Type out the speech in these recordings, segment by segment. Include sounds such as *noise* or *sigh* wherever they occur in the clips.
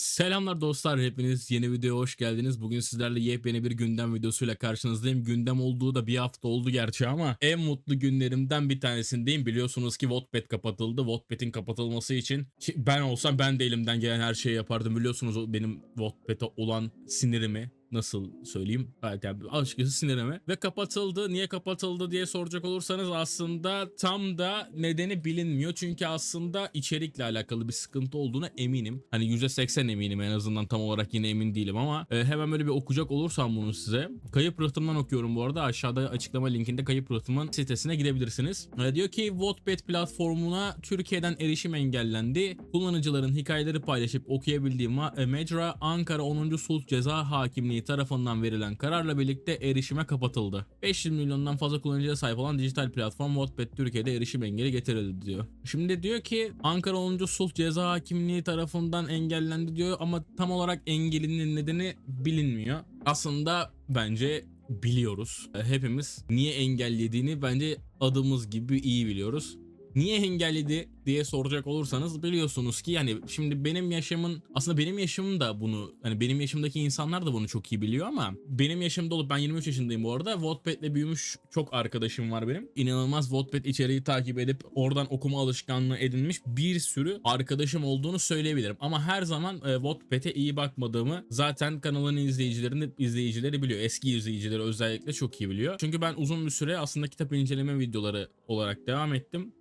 Selamlar dostlar hepiniz yeni videoya hoş geldiniz. Bugün sizlerle yepyeni bir gündem videosuyla karşınızdayım. Gündem olduğu da bir hafta oldu gerçi ama en mutlu günlerimden bir tanesindeyim. Biliyorsunuz ki Wattpad kapatıldı. Wattpad'in kapatılması için ben olsam ben de elimden gelen her şeyi yapardım. Biliyorsunuz benim Wattpad'e olan sinirimi nasıl söyleyeyim? Yani açıkçası sinirimi. Ve kapatıldı. Niye kapatıldı diye soracak olursanız aslında tam da nedeni bilinmiyor. Çünkü aslında içerikle alakalı bir sıkıntı olduğuna eminim. Hani %80 eminim en azından tam olarak yine emin değilim ama e, hemen böyle bir okuyacak olursam bunu size. Kayıp rıhtımdan okuyorum bu arada. Aşağıda açıklama linkinde kayıp rıhtımın sitesine gidebilirsiniz. E, diyor ki Wattpad platformuna Türkiye'den erişim engellendi. Kullanıcıların hikayeleri paylaşıp okuyabildiği e, mecra Ankara 10. Sulh Ceza Hakimliği tarafından verilen kararla birlikte erişime kapatıldı. 500 milyondan fazla kullanıcıya sahip olan dijital platform Wattpad Türkiye'de erişim engeli getirildi diyor. Şimdi diyor ki Ankara 10. Sulh Ceza Hakimliği tarafından engellendi diyor ama tam olarak engelinin nedeni bilinmiyor. Aslında bence biliyoruz. Hepimiz niye engellediğini bence adımız gibi iyi biliyoruz. Niye engelledi diye soracak olursanız biliyorsunuz ki yani şimdi benim yaşamın aslında benim yaşımım da bunu hani benim yaşımdaki insanlar da bunu çok iyi biliyor ama benim yaşımda olup ben 23 yaşındayım bu arada Wattpad'le büyümüş çok arkadaşım var benim. İnanılmaz Wattpad içeriği takip edip oradan okuma alışkanlığı edinmiş bir sürü arkadaşım olduğunu söyleyebilirim. Ama her zaman e, Wattpad'e iyi bakmadığımı zaten kanalın izleyicilerini izleyicileri biliyor. Eski izleyicileri özellikle çok iyi biliyor. Çünkü ben uzun bir süre aslında kitap inceleme videoları olarak devam ettim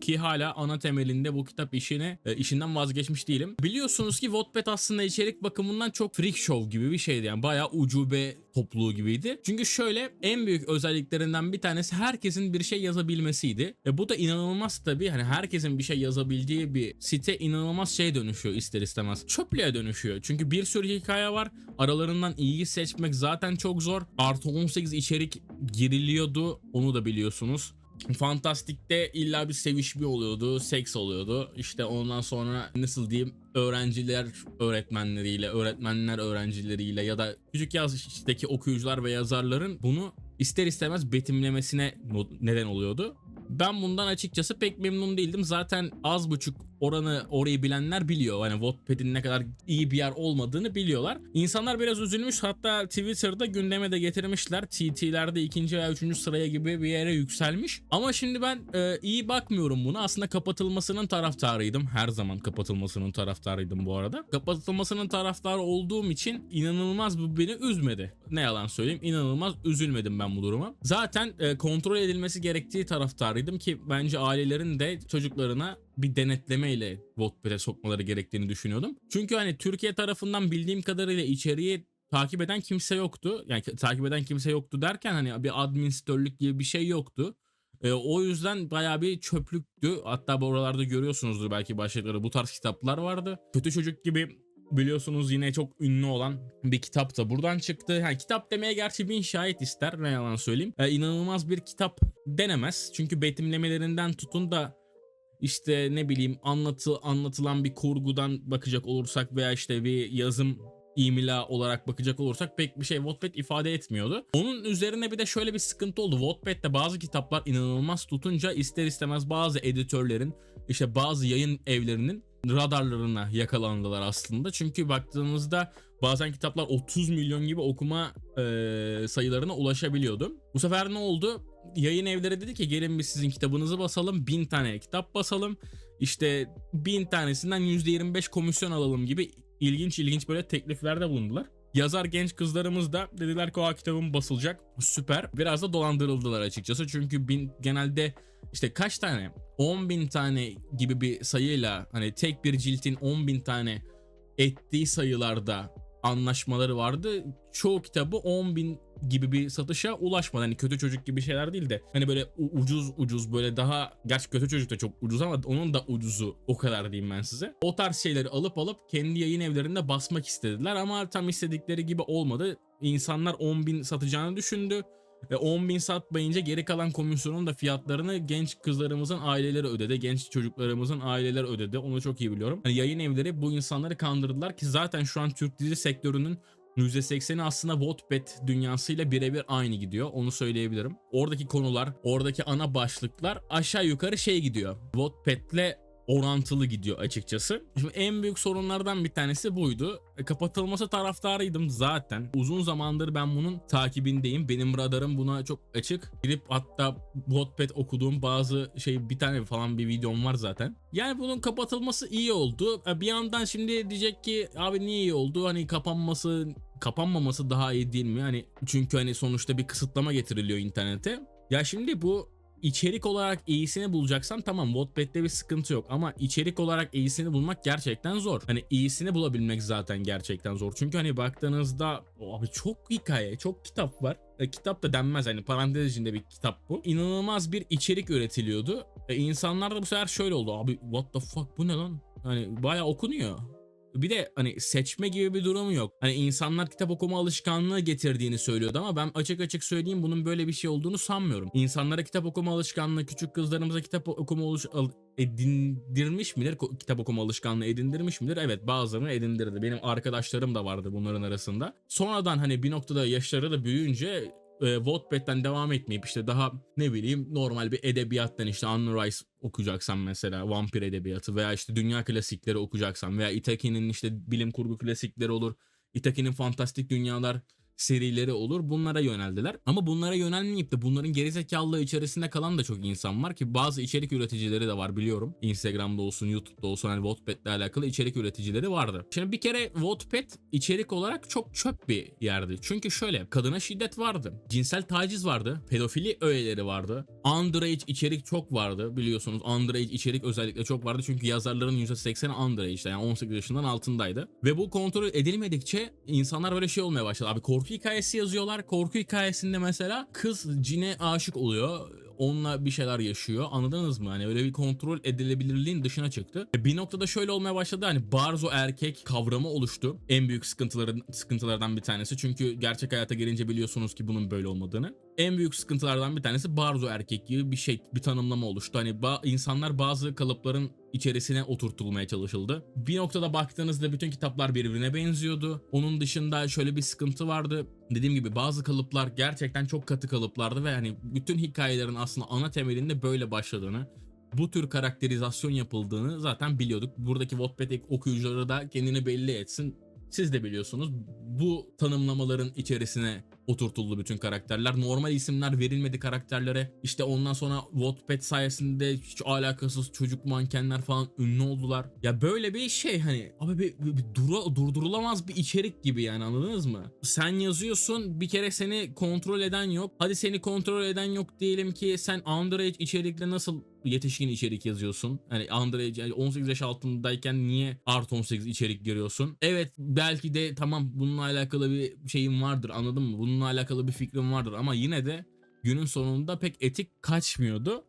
ki hala ana temelinde bu kitap işini e, işinden vazgeçmiş değilim. Biliyorsunuz ki Wattpad aslında içerik bakımından çok freak show gibi bir şeydi yani bayağı ucube topluluğu gibiydi. Çünkü şöyle en büyük özelliklerinden bir tanesi herkesin bir şey yazabilmesiydi. E, bu da inanılmaz tabii hani herkesin bir şey yazabildiği bir site inanılmaz şey dönüşüyor ister istemez. Çöplüğe dönüşüyor. Çünkü bir sürü hikaye var. Aralarından iyiyi seçmek zaten çok zor. Artı 18 içerik giriliyordu. Onu da biliyorsunuz. Fantastik'te illa bir sevişme oluyordu, seks oluyordu. İşte ondan sonra nasıl diyeyim öğrenciler öğretmenleriyle, öğretmenler öğrencileriyle ya da küçük yaştaki okuyucular ve yazarların bunu ister istemez betimlemesine neden oluyordu. Ben bundan açıkçası pek memnun değildim. Zaten az buçuk oranı orayı bilenler biliyor. Hani Wattpad'in ne kadar iyi bir yer olmadığını biliyorlar. İnsanlar biraz üzülmüş. Hatta Twitter'da gündeme de getirmişler. TT'lerde ikinci veya üçüncü sıraya gibi bir yere yükselmiş. Ama şimdi ben e, iyi bakmıyorum buna. Aslında kapatılmasının taraftarıydım. Her zaman kapatılmasının taraftarıydım bu arada. Kapatılmasının taraftarı olduğum için inanılmaz bu beni üzmedi. Ne yalan söyleyeyim inanılmaz üzülmedim ben bu duruma. Zaten e, kontrol edilmesi gerektiği taraftarıydım ki bence ailelerin de çocuklarına bir denetleme ile Wattpad'e sokmaları gerektiğini düşünüyordum. Çünkü hani Türkiye tarafından bildiğim kadarıyla içeriği takip eden kimse yoktu. Yani takip eden kimse yoktu derken hani bir administrörlük gibi bir şey yoktu. E, o yüzden bayağı bir çöplüktü. Hatta bu oralarda görüyorsunuzdur belki başlıkları bu tarz kitaplar vardı. Kötü çocuk gibi biliyorsunuz yine çok ünlü olan bir kitap da buradan çıktı. Yani kitap demeye gerçi bin şahit ister ne yalan söyleyeyim. E, inanılmaz bir kitap denemez. Çünkü betimlemelerinden tutun da işte ne bileyim anlatı anlatılan bir kurgudan bakacak olursak veya işte bir yazım imla olarak bakacak olursak pek bir şey Wattpad ifade etmiyordu. Onun üzerine bir de şöyle bir sıkıntı oldu. Wattpad'de bazı kitaplar inanılmaz tutunca ister istemez bazı editörlerin işte bazı yayın evlerinin radarlarına yakalandılar aslında. Çünkü baktığınızda bazen kitaplar 30 milyon gibi okuma e, sayılarına ulaşabiliyordu. Bu sefer ne oldu? Yayın evleri dedi ki gelin biz sizin kitabınızı basalım. Bin tane kitap basalım. İşte bin tanesinden %25 komisyon alalım gibi ilginç ilginç böyle tekliflerde bulundular. Yazar genç kızlarımız da dediler ki o kitabım basılacak. Süper. Biraz da dolandırıldılar açıkçası. Çünkü bin, genelde işte kaç tane 10 bin tane gibi bir sayıyla hani tek bir ciltin 10 bin tane ettiği sayılarda anlaşmaları vardı. Çoğu kitabı 10 bin gibi bir satışa ulaşmadı. Hani kötü çocuk gibi şeyler değil de hani böyle ucuz ucuz böyle daha gerçi kötü çocuk da çok ucuz ama onun da ucuzu o kadar diyeyim ben size. O tarz şeyleri alıp alıp kendi yayın evlerinde basmak istediler ama tam istedikleri gibi olmadı. İnsanlar 10 bin satacağını düşündü. Ve 10 bin satmayınca geri kalan komisyonun da fiyatlarını genç kızlarımızın aileleri ödedi. Genç çocuklarımızın aileleri ödedi. Onu çok iyi biliyorum. Yani yayın evleri bu insanları kandırdılar ki zaten şu an Türk dizi sektörünün %80'i aslında Wattpad dünyasıyla birebir aynı gidiyor. Onu söyleyebilirim. Oradaki konular, oradaki ana başlıklar aşağı yukarı şey gidiyor. Wattpad'le orantılı gidiyor açıkçası. Şimdi en büyük sorunlardan bir tanesi buydu. E, kapatılması taraftarıydım zaten. Uzun zamandır ben bunun takibindeyim. Benim radarım buna çok açık. Girip hatta Wattpad okuduğum bazı şey bir tane falan bir videom var zaten. Yani bunun kapatılması iyi oldu. E, Bir yandan şimdi diyecek ki abi niye iyi oldu? Hani kapanması kapanmaması daha iyi değil mi? Hani çünkü hani sonuçta bir kısıtlama getiriliyor internete. Ya şimdi bu içerik olarak iyisini bulacaksan tamam Wattpad'de bir sıkıntı yok ama içerik olarak iyisini bulmak gerçekten zor. Hani iyisini bulabilmek zaten gerçekten zor. Çünkü hani baktığınızda abi çok hikaye, çok kitap var. E, kitap da denmez hani parantez içinde bir kitap bu. İnanılmaz bir içerik üretiliyordu. E, insanlar da bu sefer şöyle oldu. Abi what the fuck bu ne lan? Hani bayağı okunuyor. Bir de hani seçme gibi bir durumu yok. Hani insanlar kitap okuma alışkanlığı getirdiğini söylüyordu ama ben açık açık söyleyeyim bunun böyle bir şey olduğunu sanmıyorum. İnsanlara kitap okuma alışkanlığı, küçük kızlarımıza kitap okuma al- edindirmiş midir? Kitap okuma alışkanlığı edindirmiş midir? Evet bazılarını edindirdi. Benim arkadaşlarım da vardı bunların arasında. Sonradan hani bir noktada yaşları da büyüyünce e, Wattpad'den devam etmeyip işte daha ne bileyim normal bir edebiyattan işte Anne Rice okuyacaksan mesela vampir edebiyatı veya işte dünya klasikleri okuyacaksan veya Itaki'nin işte bilim kurgu klasikleri olur. Itaki'nin fantastik dünyalar serileri olur. Bunlara yöneldiler. Ama bunlara yönelmeyip de bunların gerizekalılığı içerisinde kalan da çok insan var ki bazı içerik üreticileri de var biliyorum. Instagram'da olsun, YouTube'da olsun hani Wattpad'le alakalı içerik üreticileri vardı. Şimdi bir kere Wattpad içerik olarak çok çöp bir yerdi. Çünkü şöyle kadına şiddet vardı. Cinsel taciz vardı. Pedofili öğeleri vardı. Underage içerik çok vardı biliyorsunuz. Underage içerik özellikle çok vardı. Çünkü yazarların %80'i underage'de yani 18 yaşından altındaydı. Ve bu kontrol edilmedikçe insanlar böyle şey olmaya başladı. Abi korku hikayesi yazıyorlar. Korku hikayesinde mesela kız cine aşık oluyor. Onunla bir şeyler yaşıyor. Anladınız mı? Hani öyle bir kontrol edilebilirliğin dışına çıktı. E, Bir noktada şöyle olmaya başladı. Hani barzo erkek kavramı oluştu. En büyük sıkıntıların sıkıntılardan bir tanesi. Çünkü gerçek hayata gelince biliyorsunuz ki bunun böyle olmadığını. En büyük sıkıntılardan bir tanesi barzo erkek gibi bir şey, bir tanımlama oluştu. Hani ba- insanlar bazı kalıpların içerisine oturtulmaya çalışıldı. Bir noktada baktığınızda bütün kitaplar birbirine benziyordu. Onun dışında şöyle bir sıkıntı vardı. Dediğim gibi bazı kalıplar gerçekten çok katı kalıplardı ve hani bütün hikayelerin aslında ana temelinde böyle başladığını, bu tür karakterizasyon yapıldığını zaten biliyorduk. Buradaki Wattpad okuyucuları da kendini belli etsin. Siz de biliyorsunuz bu tanımlamaların içerisine oturtuldu bütün karakterler. Normal isimler verilmedi karakterlere. İşte ondan sonra Wattpad sayesinde hiç alakasız çocuk mankenler falan ünlü oldular. Ya böyle bir şey hani abi bir, bir- bir dura- durdurulamaz bir içerik gibi yani anladınız mı? Sen yazıyorsun bir kere seni kontrol eden yok. Hadi seni kontrol eden yok diyelim ki sen underage içerikle nasıl yetişkin içerik yazıyorsun. Hani yani 18 yaş altındayken niye artı 18 içerik giriyorsun? Evet belki de tamam bununla alakalı bir şeyim vardır anladın mı? Bununla alakalı bir fikrim vardır ama yine de günün sonunda pek etik kaçmıyordu.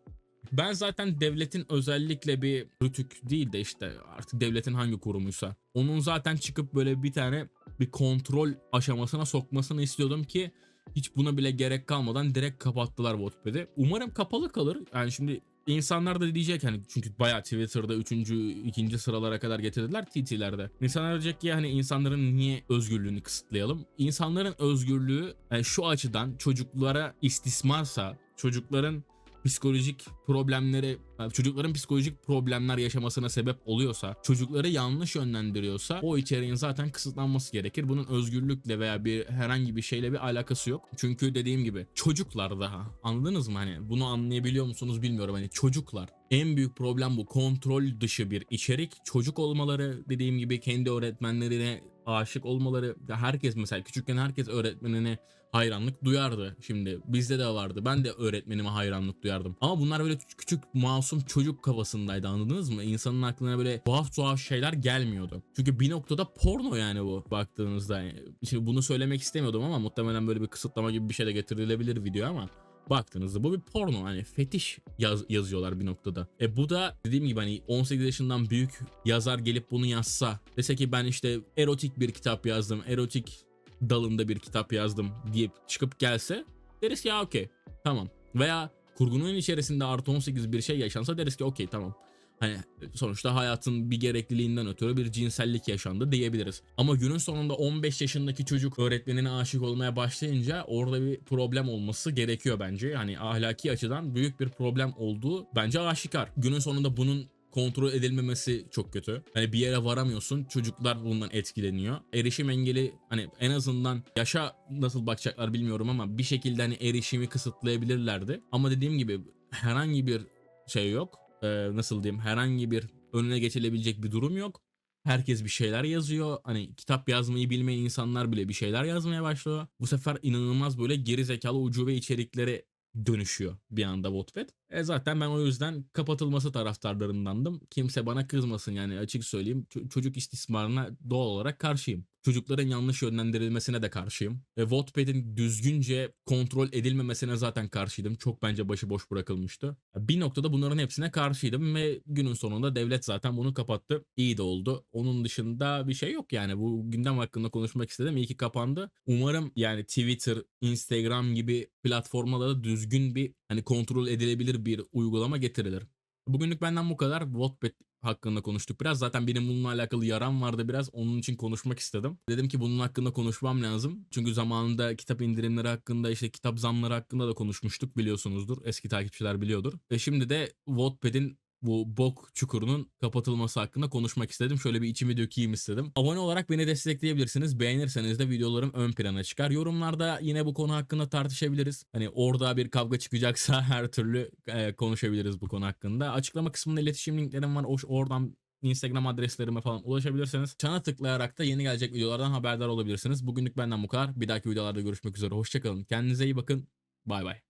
Ben zaten devletin özellikle bir rütük değil de işte artık devletin hangi kurumuysa onun zaten çıkıp böyle bir tane bir kontrol aşamasına sokmasını istiyordum ki hiç buna bile gerek kalmadan direkt kapattılar Wattpad'i. Umarım kapalı kalır. Yani şimdi insanlar da diyecek hani çünkü bayağı Twitter'da 3. 2. sıralara kadar getirdiler TT'lerde. İnsanlar diyecek ki hani insanların niye özgürlüğünü kısıtlayalım? İnsanların özgürlüğü yani şu açıdan çocuklara istismarsa, çocukların psikolojik problemleri, yani çocukların psikolojik problemler yaşamasına sebep oluyorsa, çocukları yanlış yönlendiriyorsa o içeriğin zaten kısıtlanması gerekir. Bunun özgürlükle veya bir herhangi bir şeyle bir alakası yok. Çünkü dediğim gibi çocuklar daha. Anladınız mı hani? Bunu anlayabiliyor musunuz bilmiyorum hani çocuklar. En büyük problem bu. Kontrol dışı bir içerik. Çocuk olmaları dediğim gibi kendi öğretmenlerine aşık olmaları. Herkes mesela küçükken herkes öğretmenine hayranlık duyardı. Şimdi bizde de vardı. Ben de öğretmenime hayranlık duyardım. Ama bunlar böyle küçük masum çocuk kafasındaydı anladınız mı? İnsanın aklına böyle tuhaf tuhaf şeyler gelmiyordu. Çünkü bir noktada porno yani bu baktığınızda. Şimdi bunu söylemek istemiyordum ama muhtemelen böyle bir kısıtlama gibi bir şey de getirilebilir video ama baktığınızda bu bir porno hani fetiş yaz- yazıyorlar bir noktada. E bu da dediğim gibi hani 18 yaşından büyük yazar gelip bunu yazsa dese ki ben işte erotik bir kitap yazdım erotik dalında bir kitap yazdım deyip çıkıp gelse deriz ki ya okey tamam veya kurgunun içerisinde artı 18 bir şey yaşansa deriz ki okey tamam Hani sonuçta hayatın bir gerekliliğinden ötürü bir cinsellik yaşandı diyebiliriz. Ama günün sonunda 15 yaşındaki çocuk öğretmenine aşık olmaya başlayınca orada bir problem olması gerekiyor bence. Hani ahlaki açıdan büyük bir problem olduğu bence aşikar. Günün sonunda bunun kontrol edilmemesi çok kötü. Hani bir yere varamıyorsun. Çocuklar bundan etkileniyor. Erişim engeli hani en azından yaşa nasıl bakacaklar bilmiyorum ama bir şekilde hani erişimi kısıtlayabilirlerdi. Ama dediğim gibi herhangi bir şey yok. Ee, nasıl diyeyim? Herhangi bir önüne geçilebilecek bir durum yok. Herkes bir şeyler yazıyor. Hani kitap yazmayı bilmeyen insanlar bile bir şeyler yazmaya başlıyor. Bu sefer inanılmaz böyle geri zekalı ucube içeriklere dönüşüyor bir anda Wattpad. E zaten ben o yüzden kapatılması taraftarlarındandım. Kimse bana kızmasın yani açık söyleyeyim. Çocuk istismarına doğal olarak karşıyım. Çocukların yanlış yönlendirilmesine de karşıyım. E, Wattpad'in düzgünce kontrol edilmemesine zaten karşıydım. Çok bence başıboş bırakılmıştı. Bir noktada bunların hepsine karşıydım ve günün sonunda devlet zaten bunu kapattı. İyi de oldu. Onun dışında bir şey yok yani. Bu gündem hakkında konuşmak istedim. İyi ki kapandı. Umarım yani Twitter, Instagram gibi platformlarda da düzgün bir hani kontrol edilebilir bir uygulama getirilir. Bugünlük benden bu kadar. Wattpad hakkında konuştuk biraz. Zaten benim bununla alakalı yaram vardı biraz. Onun için konuşmak istedim. Dedim ki bunun hakkında konuşmam lazım. Çünkü zamanında kitap indirimleri hakkında işte kitap zamları hakkında da konuşmuştuk biliyorsunuzdur. Eski takipçiler biliyordur. Ve şimdi de Wattpad'in bu bok çukurunun kapatılması hakkında konuşmak istedim. Şöyle bir içimi dökeyim istedim. Abone olarak beni destekleyebilirsiniz. Beğenirseniz de videolarım ön plana çıkar. Yorumlarda yine bu konu hakkında tartışabiliriz. Hani orada bir kavga çıkacaksa *laughs* her türlü e, konuşabiliriz bu konu hakkında. Açıklama kısmında iletişim linklerim var. Oradan Instagram adreslerime falan ulaşabilirsiniz. Çana tıklayarak da yeni gelecek videolardan haberdar olabilirsiniz. Bugünlük benden bu kadar. Bir dahaki videolarda görüşmek üzere. Hoşçakalın. Kendinize iyi bakın. Bay bay.